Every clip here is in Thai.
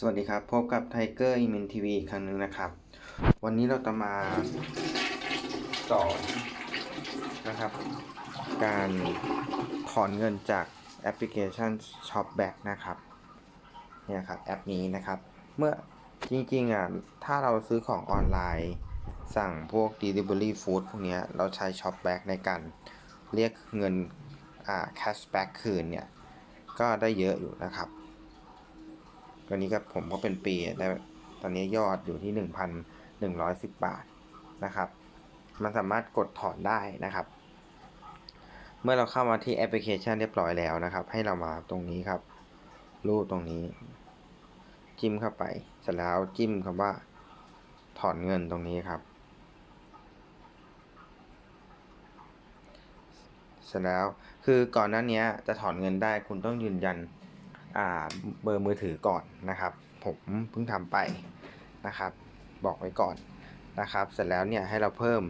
สวัสดีครับ พบกับไทเกอร์อีเมนทีวีอีกครั้งหนึ่งนะครับ วันนี้เราจะมาสอนนะครับ การถอนเงินจากแอปพลิเคชัน Shopback นะครับเนี่ยครับแอปนี้นะครับ เมื่อจริงๆอะถ้าเราซื้อของออนไลน์ สั่งพวก Delivery Food พวกเนี้ยเราใช้ Shopback ในการเรียกเงินอ่า cashback คืนเนี่ย ก็ได้เยอะอยู่นะครับ ตอนนี้ก็ผมก็เป็นปีได้ตอนนี้ยอดอยู่ที่ 1,110 บาทนะครับ มันสามารถกดถอนได้นะครับ เมื่อเราเข้ามาที่แอปพลิเคชันเรียบร้อยแล้วนะครับ ให้เรามาตรงนี้ครับ รูปตรงนี้ จิ้มเข้าไป เสร็จแล้วจิ้มคำว่า ถอนเงินตรงนี้ครับ เสร็จแล้วคือก่อนหน้านี้จะถอนเงินได้คุณต้องยืนยัน เบอร์มือถือก่อนนะครับ ผมเพิ่งทำไปนะครับ บอกไว้ก่อนนะครับ เสร็จแล้วเนี่ยให้เราเพิ่ม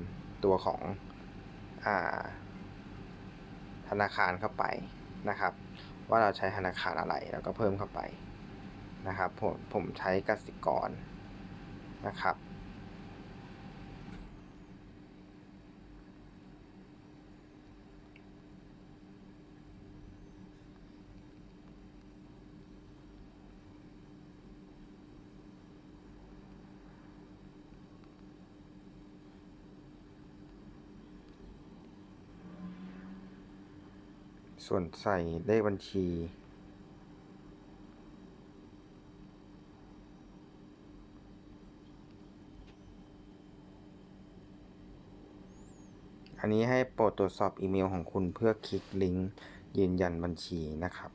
ตัวของอ่าธนาคารเข้าไปนะครับ ว่าเราใช้ธนาคารอะไรแล้วก็เพิ่มเข้าไปนะครับผมผมใช้กสิกรนะครับ ส่วนใส่เลขบัญชี อันนี้ให้โปรดตรวจสอบอีเมลของคุณเพื่อคลิกลิงก์ยืนยันบัญชีนะครับ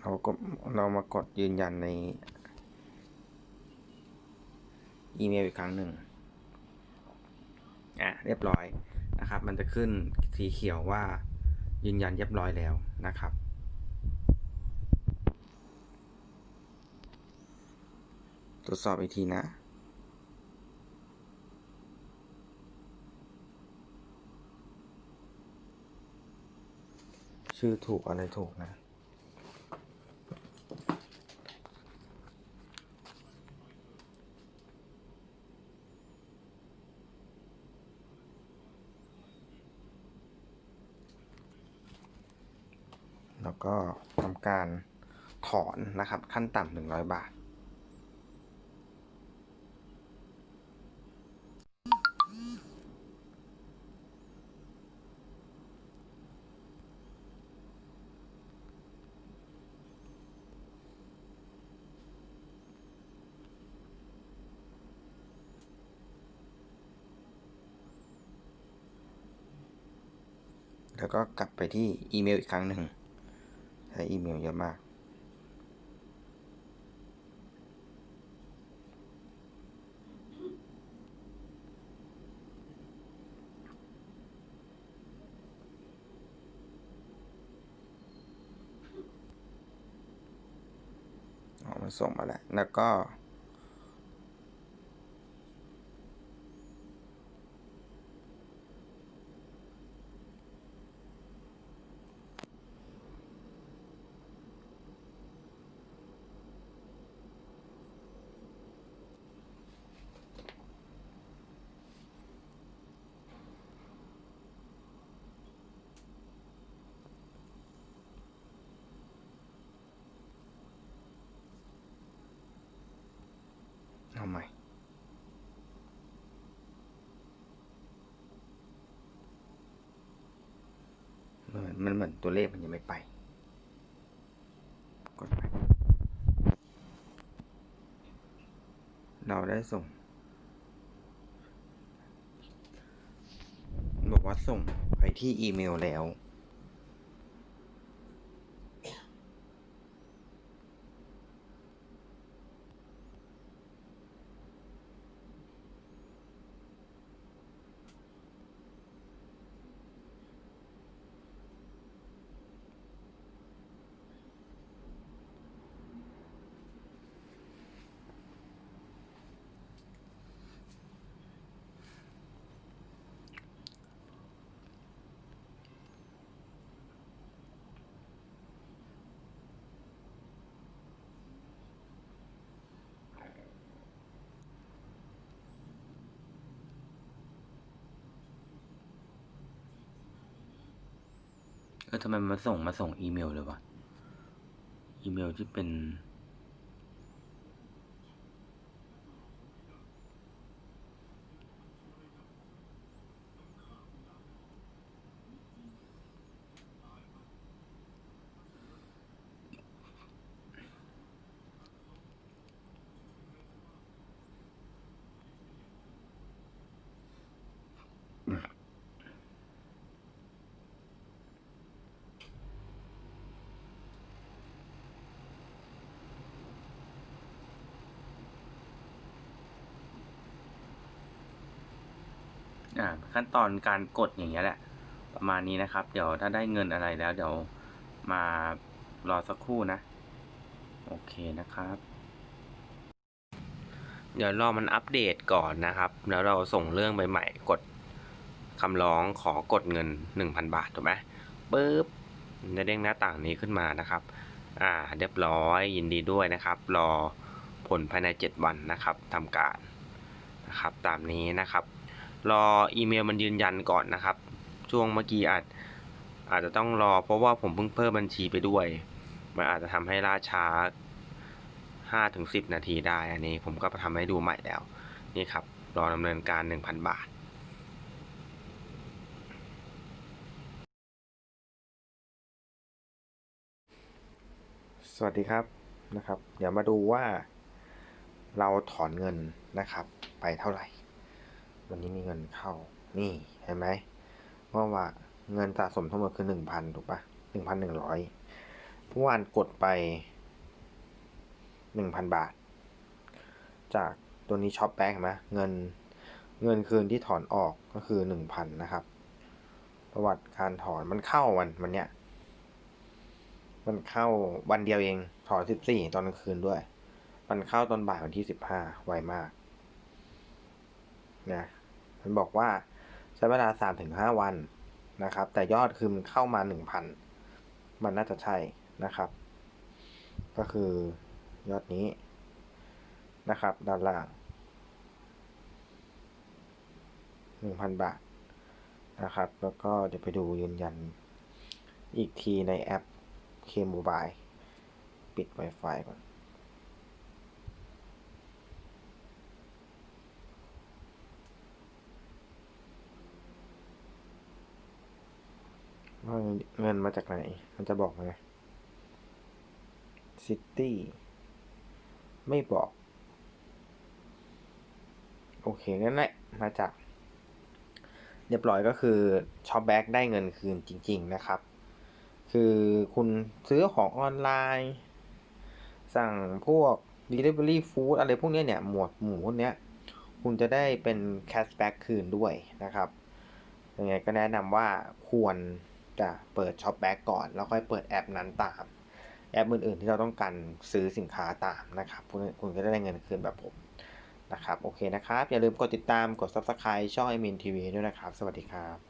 เราก็เรามากดยืนยันในอีเมลอีกครั้งหนึ่งอะเรียบร้อยนะครับ มันจะขึ้นสีเขียวว่ายืนยันเรียบร้อยแล้วนะครับ ตรวจสอบอีกทีนะชื่อถูกอะไรถูกนะ แล้วก็ทำการถอนนะครับ ขั้นต่ำหนึ่งร้อยบาท แล้วก็กลับไปที่อีเมลอีกครั้งหนึ่ง ช้อีเมลเยอะมาก ออกมาส่งมาแล้ว แล้วก็ เอาใหม่เหมือนมันเหมือนตัวเลขมันยังไม่ไป กดไป เราได้ส่ง บอกว่าส่งไปที่อีเมลแล้ว เออทำไมมาส่งมาส่งอีเมลเลยวะ อีเมลที่เป็น ขั้นตอนการกดอย่างเงี้ยแหละ ประมาณนี้นะครับ เดี๋ยวถ้าได้เงินอะไรแล้ว เดี๋ยวมารอสักครู่นะ โอเคนะครับ เดี๋ยวรอมันอัปเดตก่อนนะครับ แล้วเราส่งเรื่องไปใหม่กดคำร้องขอกดเงิน 1,000 บาทถูกไหมปึ๊บจะเด้งหน้าต่างนี้ขึ้นมานะครับ อ่า เรียบร้อยยินดีด้วยนะครับ รอผลภายใน 7 วันนะครับทำการนะครับ ตามนี้นะครับ รออีเมลมันยืนยันก่อนนะครับ ช่วงเมื่อกี้อาจอาจจะต้องรอเพราะว่าผมเพิ่งเพิ่มบัญชีไปด้วย มันอาจจะทำให้ล่าช้า5ถึง10 นาทีได้ อันนี้ผมก็ทำให้ดูใหม่แล้ว นี่ครับ รอดำเนินการ 1,000 บาทสวัสดีครับนะครับ เดี๋ยวมาดูว่าเราถอนเงินนะครับ ไปเท่าไหร่ วันนี้มีเงินเข้า นี่เห็นไหมว่าว่าเงินสะสมทั้งหมดคือหนึ่งพันถูกปะหนึ่งพันหนึ่งร้อยเมื่อวานกดไปหนึ่งพันบาท จากตัวนี้ช็อปแบ็กเห็นไหมเงินเงินคืนที่ถอนออกก็คือหนึ่งพันนะครับ ประวัติการถอนมันเข้าวันวันเนี้ยมันเข้าวันเดียวเองถอนสิบสี่ตอนกลางคืนด้วย มันเข้าตอนบ่ายวันที่สิบห้าไวมากนะ มันบอกว่าใช้เวลาสามถึงห้าวันนะครับ แต่ยอดคือมันเข้ามาหนึ่งพันมันน่าจะใช่นะครับ ก็คือยอดนี้นะครับ ด้านล่างหนึ่งพันบาทนะครับ แล้วก็เดี๋ยวไปดูยืนยันอีกทีในแอปเคมบายปิด Wi-Fi ก่อน ว่า เงินมาจากไหน มันจะบอกไหมซิตี้ไม่บอก โอเคงั้นแหละมาจาก เรียบร้อยก็คือช็อปแบ็กได้เงินคืนจริง ๆนะครับ คือคุณซื้อของออนไลน์ สั่งพวก Delivery Food อะไรพวกนี้เนี่ย หมวดหมู่พวกเนี้ยคุณจะได้เป็นแคชแบ็กคืนด้วยนะครับยังไงก็แนะนำว่าควร จะเปิดช็อปแบ็กก่อน แล้วค่อยเปิดแอปนั้นตาม แอปอื่นๆที่เราต้องการซื้อสินค้าตามนะครับคุณคุณก็ได้เงินคืนแบบผมนะครับ โอเคนะครับ อย่าลืมกดติดตามกด Subscribe ช่องไอมินทีวีด้วยนะครับ สวัสดีครับ